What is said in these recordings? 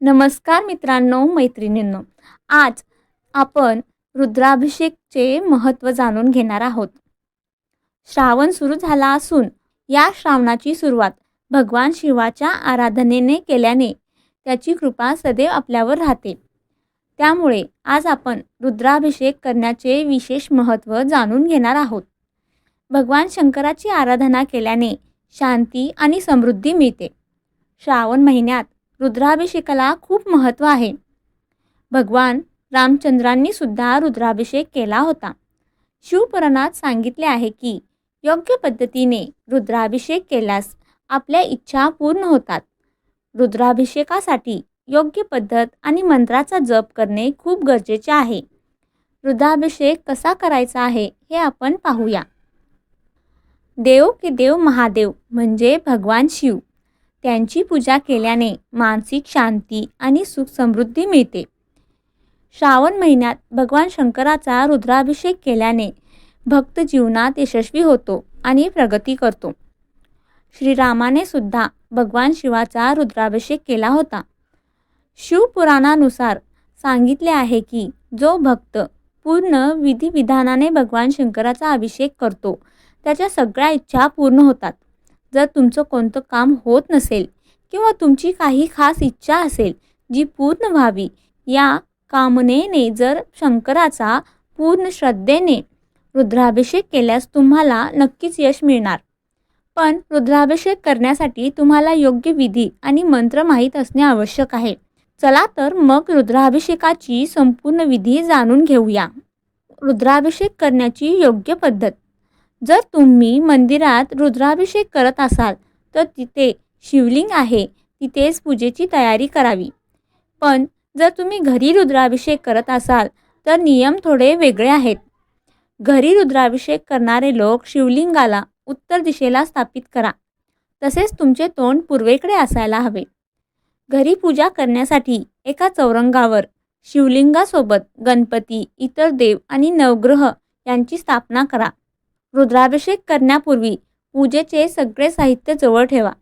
नमस्कार मित्रांनो मैत्रिणींनो. आज आपण रुद्राभिषेकचे महत्त्व जाणून घेणार आहोत. श्रावण सुरू झाला असून या श्रावणाची सुरुवात भगवान शिवाच्या आराधनेने केल्याने त्याची कृपा सदैव आपल्यावर राहते. त्यामुळे आज आपण रुद्राभिषेक करण्याचे विशेष महत्त्व जाणून घेणार आहोत. भगवान शंकराची आराधना केल्याने शांती आणि समृद्धी मिळते. श्रावण महिन्यात रुद्राभिषेकाला खूप महत्त्व आहे. भगवान रामचंद्रांनी सुद्धा रुद्राभिषेक केला होता. शिवपुराणात सांगितले आहे की योग्य पद्धतीने रुद्राभिषेक केल्यास आपल्या इच्छा पूर्ण होतात. रुद्राभिषेकासाठी योग्य पद्धत आणि मंत्राचा जप करणे खूप गरजेचे आहे. रुद्राभिषेक कसा करायचा आहे हे आपण पाहूया. देव की देव महादेव म्हणजे भगवान शिव. त्यांची पूजा केल्याने मानसिक शांती आणि सुख समृद्धी मिळते. श्रावण महिन्यात भगवान शंकराचा रुद्राभिषेक केल्याने भक्त जीवनात यशस्वी होतो आणि प्रगती करतो. श्रीरामाने सुद्धा भगवान शिवाचा रुद्राभिषेक केला होता. शिवपुराणानुसार सांगितले आहे की जो भक्त पूर्ण विधिविधानाने भगवान शंकराचा अभिषेक करतो त्याच्या सगळ्या इच्छा पूर्ण होतात. जर तुमचं कोणतं काम होत नसेल किंवा तुमची काही खास इच्छा असेल जी पूर्ण व्हावी या कामनेने जर शंकराचा पूर्ण श्रद्धेने रुद्राभिषेक केल्यास तुम्हाला नक्कीच यश मिळणार. पण रुद्राभिषेक करण्यासाठी तुम्हाला योग्य विधी आणि मंत्र माहीत असणे आवश्यक आहे. चला तर मग रुद्राभिषेकाची संपूर्ण विधी जाणून घेऊया. रुद्राभिषेक करण्याची योग्य पद्धत. जर तुम्ही मंदिरात रुद्राभिषेक करत असाल तर तिथे शिवलिंग आहे. तिथेच पूजेची तयारी करावी. पण जर तुम्ही घरी रुद्राभिषेक करत असाल तर नियम थोडे वेगळे आहेत. घरी रुद्राभिषेक करणारे लोक शिवलिंगाला उत्तर दिशेला स्थापित करा. तसेच तुमचे तोंड पूर्वेकडे असायला हवे. घरी पूजा करण्यासाठी एका चौरंगावर शिवलिंगासोबत गणपती इतर देव आणि नवग्रह यांची स्थापना करा. रुद्राभिषेक करण्यापूर्वी पूजेचे सगळे साहित्य जवळ ठेवा.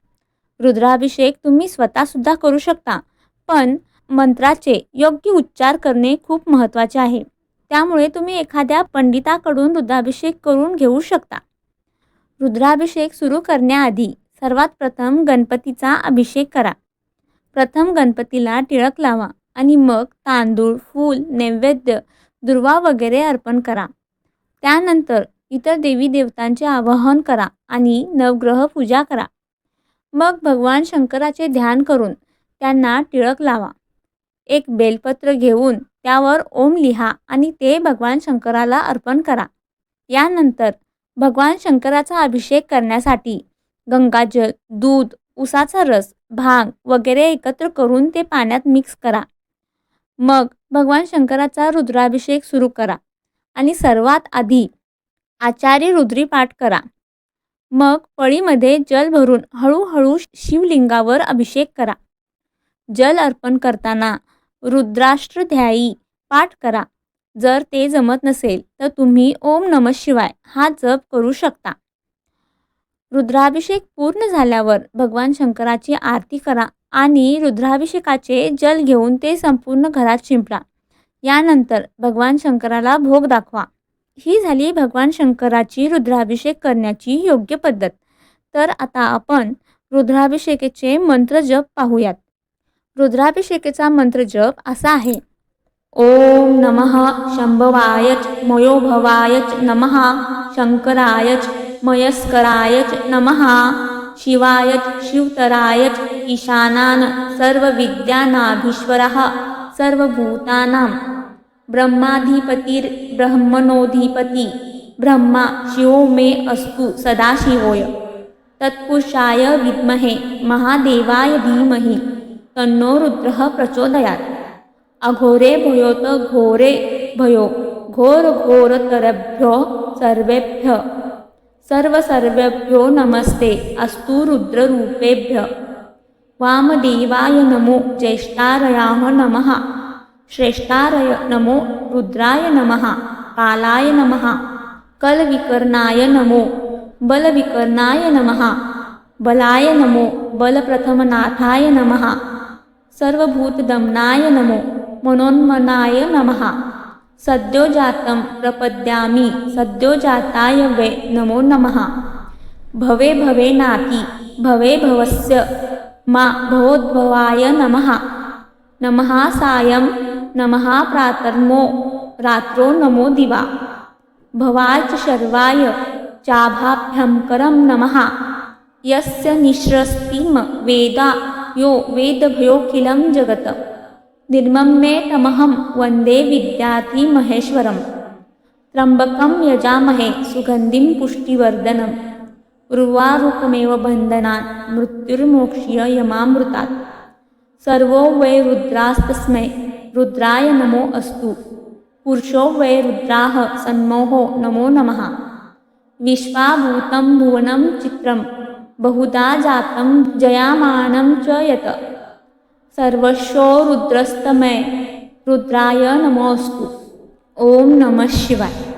रुद्राभिषेक तुम्ही स्वतःसुद्धा करू शकता पण मंत्राचे योग्य उच्चार करणे खूप महत्त्वाचे आहे. त्यामुळे तुम्ही एखाद्या पंडिताकडून रुद्राभिषेक करून घेऊ शकता. रुद्राभिषेक सुरू करण्याआधी सर्वात प्रथम गणपतीचा अभिषेक करा. प्रथम गणपतीला टिळक लावा आणि मग तांदूळ फूल नैवेद्य दुर्वा वगैरे अर्पण करा. त्यानंतर इतर देवी देवतांचे आवाहन करा आणि नवग्रह पूजा करा. मग भगवान शंकराचे ध्यान करून त्यांना टिळक लावा. एक बेलपत्र घेऊन त्यावर ओम लिहा आणि ते भगवान शंकराला अर्पण करा. यानंतर भगवान शंकराचा अभिषेक करण्यासाठी गंगाजल दूध उसाचा रस भांग वगैरे एकत्र करून ते पाण्यात मिक्स करा. मग भगवान शंकराचा रुद्राभिषेक सुरू करा आणि सर्वात आधी आचार्य रुद्री पाठ करा. मग पळीमध्ये जल भरून हळूहळू शिवलिंगावर अभिषेक करा. जल अर्पण करताना रुद्राष्ट्रध्यायी पाठ करा. जर ते जमत नसेल तर तुम्ही ओम नम शिवाय हा जप करू शकता. रुद्राभिषेक पूर्ण झाल्यावर भगवान शंकराची आरती करा आणि रुद्राभिषेकाचे जल घेऊन ते संपूर्ण घरात शिंपडा. यानंतर भगवान शंकराला भोग दाखवा. ही झाली भगवान शंकराची रुद्राभिषेक करण्याची योग्य पद्धत. तर आता आपण रुद्राभिषेकेचे मंत्र जप पाहूयात. रुद्राभिषेकेचा मंत्र जप असा आहे. ओम नमः शंभवायच मयोभवायच नमः शंकरायच मयस्करायच नमः शिवायच शिवतरायच ईशानान सर्व सर्वविद्यानाधीश्वरः सर्वभूतानां ब्रह्माधिपतिर्ब्रह्मणोधिपती ब्रह्मा शिवो मे अस्तु सदाशिवोय तत्पुरुषाय विद्महे महादेवाय धीमहि तन्नो रुद्रः प्रचोदयात्। अघोरे भयोत घोरे भयो घोर घोरतरभ्यो सर्वेभ्य। सर्वसर्वेभ्यो नमस्ते अस्तु रुद्ररूपेभ्य। वामदेवाय नमो ज्येष्ठारयाः नमः। श्रेष्ठारय नमो रुद्राय नमः कालाय नमः कलविकर्णाय नमो बलविकर्णाय नमः बलाय नमो बलप्रथमनाथाय नमः सर्वभूतदमनाय नमो मनोन्मनाय नमः सद्योजातं प्रपद्यामि सद्योजाताय वै नमो नमः। भवे भवे नाति भवे भवस्य मा भवोद्भवाय नमः। नमः सायं नमः प्रातर्मो रात्रो नमो दिवा। भवाच च शर्वाय चाभाभ्यङ्करं नमः। यस्य निःश्रस्तिम वेदा यो वेदभयोखिलं जगत्। निर्मम्ये तमहं वन्दे विद्याधिमहेश्वरं त्र्यम्बकं यजामहे सुगन्धिं पुष्टिवर्धनम्। उर्वारुकमेव बन्धनात् मृत्युर्मोक्ष्य यमामृतात्। सर्वो वै रुद्रास्तस्मै। रुद्राय नमो अस्तु। पुरुषो वै रुद्राः सन्मोहो नमो नमः। विश्वाभूतं भुवनं चित्रं बहुधा जातं जयामानं च यत्। सर्वशो रुद्रस्तमय रुद्राय नमोऽस्तु। ॐ नमः शिवाय।